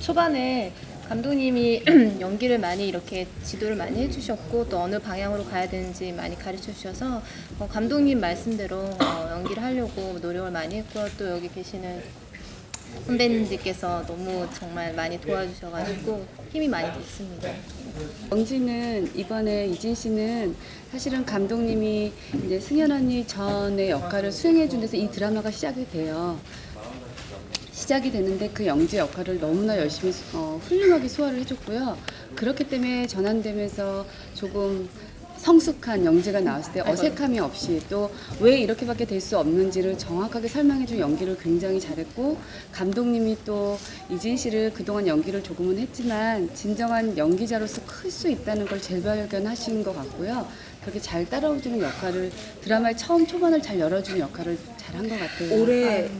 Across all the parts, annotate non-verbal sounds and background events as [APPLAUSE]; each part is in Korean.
초반에 감독님이 [CLEARS THROAT] 연기를 많이 이렇게 지도를 많이 해주셨고 또 어느 방향으로 가야 되는지 많이 가르쳐 주셔서 어, 감독님 말씀대로 어, 연기를 하려고 노력을 많이 했고요. 또 여기 계시는 선배님들께서 너무 정말 많이 도와주셔가지고 힘이 많이 됐습니다. 영지는 이번에 이진 씨는 사실은 감독님이 이제 승현 언니 전의 역할을 수행해 준 데서 이 드라마가 시작이 돼요. 시작이 되는데 그 영지 역할을 너무나 열심히 어, 훌륭하게 소화를 해줬고요. 그렇기 때문에 전환되면서 조금 성숙한 영지가 나왔을 때 어색함이 없이 또 왜 이렇게밖에 될 수 없는지를 정확하게 설명해준 연기를 굉장히 잘했고 감독님이 또 이진 씨를 그동안 연기를 조금은 했지만 진정한 연기자로서 클 수 있다는 걸 재발견하신 것 같고요. 그렇게 잘 따라오주는 역할을 드라마의 처음 초반을 잘 열어주는 역할을 잘 한 것 같아요. 올해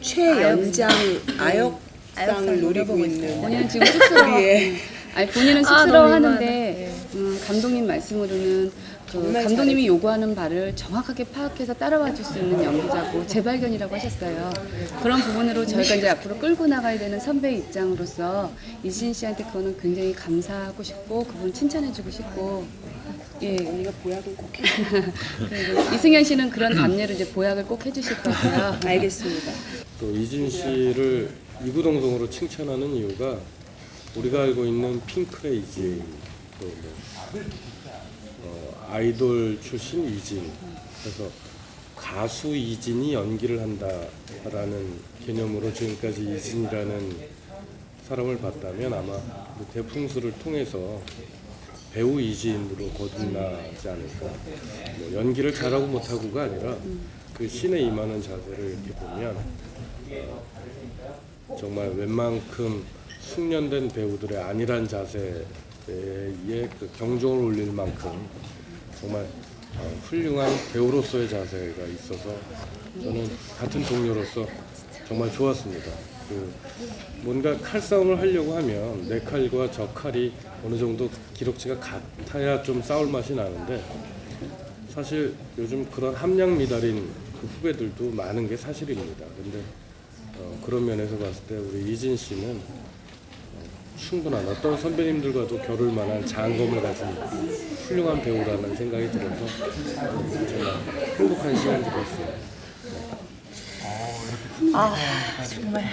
최연장 아역상을 아역상을 노리고 있는 본인은 지금 쑥스러워. 우리의 [LAUGHS] 아니 본인은 아, 쑥스러워하는데 민망하다. 네. 음, 감독님 말씀으로는 그 정말 감독님이 요구하는 바를 정확하게 파악해서 따라와 줄 수 있는 연기자고 재발견이라고 하셨어요. 그런 부분으로 저희가 이제 앞으로 끌고 나가야 되는 선배 입장으로서 이신 씨한테 그거는 굉장히 감사하고 싶고 그분 칭찬해주고 싶고 예. 언니가 보약은 꼭 해. 이승현 씨는 그런 답례를 이제 보약을 꼭 해주실 거고요. [LAUGHS] 알겠습니다. 또 이진 씨를 이구동성으로 칭찬하는 이유가 우리가 알고 있는 핑크의 이진, 또 뭐, 어, 아이돌 출신 이진, 그래서 가수 이진이 연기를 한다라는 개념으로 지금까지 이진이라는 사람을 봤다면 아마 그 대풍수를 통해서 배우 이진으로 거듭나지 않을까. 뭐 연기를 잘하고 못하고가 아니라 그 신에 임하는 자세를 이렇게 보면 어, 정말 웬만큼 숙련된 배우들의 안일한 자세에 그 경종을 울릴 만큼 정말 어, 훌륭한 배우로서의 자세가 있어서 저는 같은 동료로서 정말 좋았습니다. 그 뭔가 칼싸움을 하려고 하면 내 칼과 저 칼이 어느 정도 기록치가 같아야 좀 싸울 맛이 나는데 사실 요즘 그런 함량 미달인 그 후배들도 많은 게 사실입니다. 근데 어, 그런 면에서 봤을 때 우리 이진 씨는 어, 충분한 어떤 선배님들과도 겨룰 만한 장검을 가진 훌륭한 배우라는 생각이 들어서 어, 정말 행복한 시간들이었어요. 아 정말